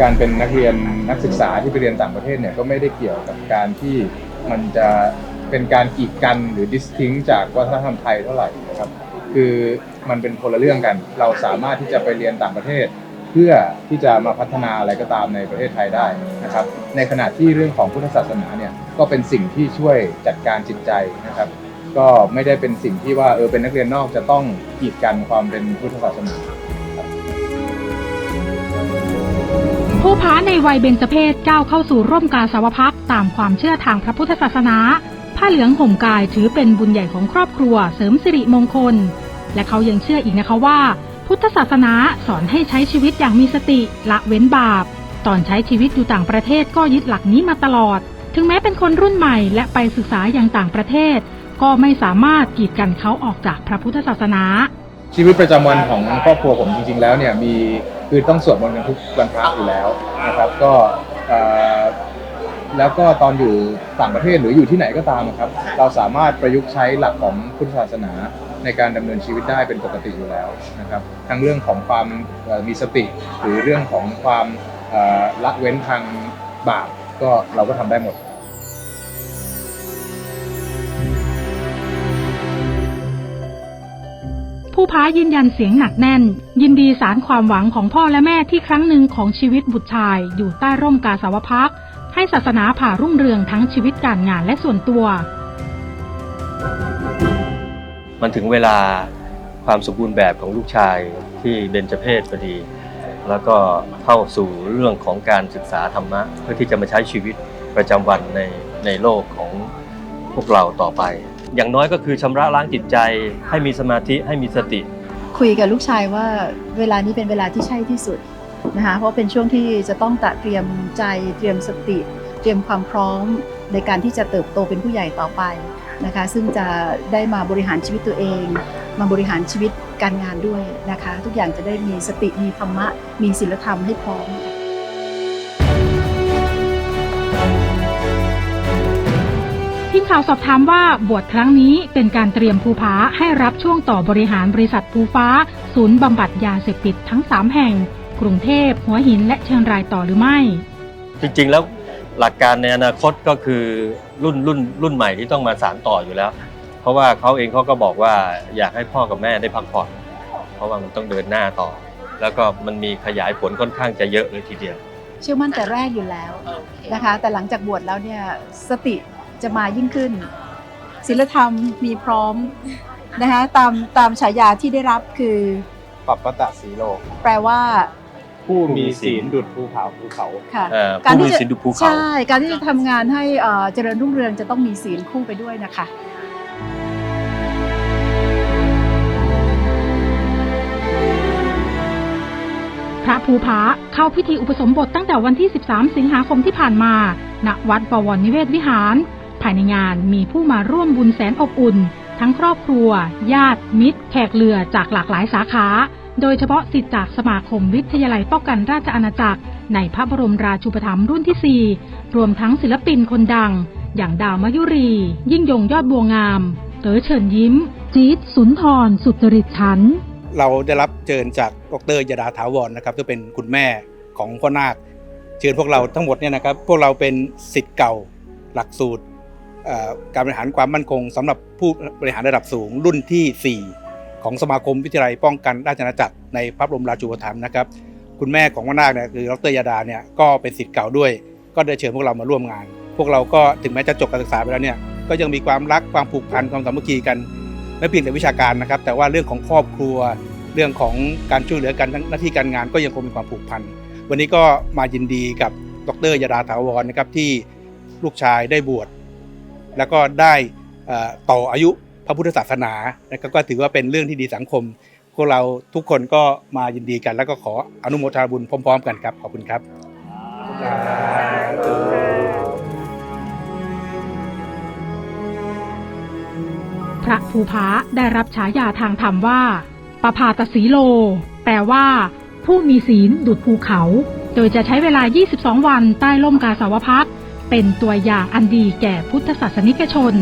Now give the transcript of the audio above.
การเป็นนักเรียนนักศึกษาที่ไปเรียนต่างประเทศเนี่ยก็ไม่ได้เกี่ยวกับการที่มันจะเป็นการกีดกันหรือ distinct จากวัฒนธรรมไทยเท่าไหร่นะครับคือมันเป็นคนละเรื่องกัน เราสามารถที่จะไปเรียนต่างประเทศ เพื่อที่จะมาพัฒนาอะไรก็ตามในประเทศไทยได้นะครับ ในขณะที่เรื่องของพุทธศาสนาเนี่ยก็เป็นสิ่งที่ช่วยจัดการจิตใจนะครับ ก็ไม่ได้เป็นสิ่งที่ว่าเออเป็นนักเรียนนอกจะต้องกีดกันความเป็นพุทธศาสนา ผู้พ้าในวัยเบญจเพศก้าวเข้าสู่ร่มกาสาวพักตามความเชื่อทางพระพุทธศาสนา ผ้าเหลืองห่มกายถือเป็นบุญใหญ่ของครอบครัวเสริมสิริมงคล และเขายังเชื่ออีกนะคะว่า พุทธศาสนาสอนให้ใช้ชีวิตอย่างมีสติละเว้นบาป ตอนใช้ชีวิตอยู่ต่างประเทศก็ยึดหลักนี้มาตลอด ถึงแม้เป็นคนรุ่นใหม่และไปศึกษาอย่างต่างประเทศ ก็ไม่สามารถกีดกันเขาออกจากพระพุทธศาสนา ชีวิตประจำวันของครอบครัวผมจริงๆแล้วเนี่ยมี คือต้องสวดมนต์กันทุกวันพระอยู่แล้วนะครับก็เอ่อแล้วก็ตอนอยู่ต่างประเทศหรืออยู่ที่ไหนก็ตามนะครับเราสามารถประยุกต์ใช้หลักของพุทธศาสนาในการดำเนินชีวิตได้เป็นปกติอยู่แล้วนะครับทั้งเรื่องของความเอ่อมีสติ หรือเรื่องของความเอ่อละเว้นทางบาปก็เราก็ทำได้หมด ผู้พ้ายืนยันเสียงหนักแน่น ยินดีสารความหวังของพ่อและแม่ที่ครั้งหนึ่งของชีวิตบุตรชาย อยู่ใต้ร่มกาสาวพักให้ศาสนาผ่ารุ่งเรืองทั้งชีวิตการงานและส่วนตัว มันถึงเวลาความสมบูรณ์แบบของลูกชายที่เบญจเพศพอดี แล้วก็เข้าสู่เรื่องของการศึกษาธรรมะ เพื่อที่จะมาใช้ชีวิตประจำวันในในโลกของพวกเราต่อไป อย่างน้อยก็คือชำระล้างจิตใจ ให้มีสมาธิให้มีสติ คุยกับลูกชายว่าเวลานี้เป็นเวลาที่ใช่ที่สุดนะคะเพราะเป็นช่วงที่จะต้องตระเตรียมใจเตรียมสติ เตรียมความพร้อมในการที่จะเติบโตเป็นผู้ใหญ่ต่อไปนะคะซึ่งจะได้มาบริหารชีวิตตัวเอง มาบริหารชีวิตการงานด้วยนะคะ ทุกอย่างจะได้มีสติมีธรรมะ มีศีลธรรมให้พร้อม ทีมข่าวสอบถามว่าบวชครั้งนี้เป็นการเตรียมภูผาให้รับช่วงต่อบริหารบริษัทภูฟ้า ศูนย์บำบัดยาเสพติดทั้ง 3 แห่ง กรุงเทพ หัวหินและเชียงรายต่อหรือไม่ จริงๆแล้วหลักการในอนาคตก็คือรุ่นรุ่นรุ่นใหม่ที่ต้องมาสานต่ออยู่แล้ว เพราะว่าเขาเองเขาก็บอกว่าอยากให้พ่อกับแม่ได้พักผ่อน เพราะว่ามันต้องเดินหน้าต่อ แล้วก็มันมีขยายผลค่อนข้างจะเยอะเลยทีเดียว เชื่อมั่นแต่แรกอยู่แล้วนะคะ แต่หลังจากบวชแล้วเนี่ยสติ จะมายิ่งขึ้นศีลธรรมมีพร้อมนะคะตามตามฉายาที่ได้รับคือปัปปะตะสีโล แปลว่า ผู้มีศีลดุจภูเขาภูเขาค่ะเอ่อการผู้ที่มีจะสินดุภูเขาใช่การที่จะทำงานให้เอ่อเจริญรุ่งเรืองจะต้องมีศีลคู่ไปด้วยนะคะพระภูผาเข้าพิธีอุปสมบทตั้งแต่วันที่ 13 สิงหาคมที่ผ่านมา ณ วัดบวรนิเวศวิหาร ภายในงานมีผู้มาร่วมบุญแสนอบอุ่น ทั้งครอบครัว ญาติ มิตร แขกเรือจากหลากหลายสาขา โดยเฉพาะสิทธิจากสมาคมวิทยาลัยป้องกันราชอาณาจักร ในพระบรมราชูปถัมภ์รุ่นที่ 4 รวมทั้งศิลปินคนดัง อย่างดาวมยุรี ยิ่งยงยอดบัวงามเต๋อเชิญยิ้ม จี๊ดสุนทร สุจริตฉันเราได้รับเชิญจากดรยดาถาวรนะครับซึ่เป็นคุณแม่ของพ่อนาค เชิญพวกเราทั้งหมดเนี่ยนะครับ พวกเราเป็นสิทธิ์เก่าหลักสูตร การบริหารความมั่นคงสำหรับผู้บริหารระดับสูงรุ่นทีสี่ 4 ของสมาคมวิทยาลัยป้องกันราชอาณาจักรในพระบรมราชูปถัมภ์นะครับ คุณแม่ของพ่อนาคเนี่ยคือดรยาดาเนี่ยก็เป็นสิทธิ์เก่าด้วย ก็ได้เชิญพวกเรามาร่วมงาน พวกเราก็ถึงแม้จะจบการศึกษาไปแล้วเนี่ยก็ยังมีความรักความผูกพันความสามัคคีกันไม่เพียงแต่วิชาการนะครับ แต่ว่าเรื่องของครอบครัว เรื่องของการช่วยเหลือกันทั้งหน้าที่การงานก็ยังคงมีความผูกพันวันนี้ก็มายินดีกับดรยาดาถาวรนะครับที่ลูกชายได้บวช แล้วก็ได้ต่ออายุพระพุทธศาสนานะครับก็ถือว่าเป็นเรื่องที่ดีสังคม พวกเราทุกคนก็มายินดีกัน แล้วก็ขออนุโมทนาบุญพร้อม ๆ กันครับ ขอบคุณครับพระภูผาได้รับฉายาทางธรรมว่าปภาตสีโล แปลว่า ผู้มีศีลดุจภูเขา โดยจะใช้เวลา 22 วันใต้ล่มกาสาวพัก เป็นตัวอย่างอันดีแก่พุทธศาสนิกชน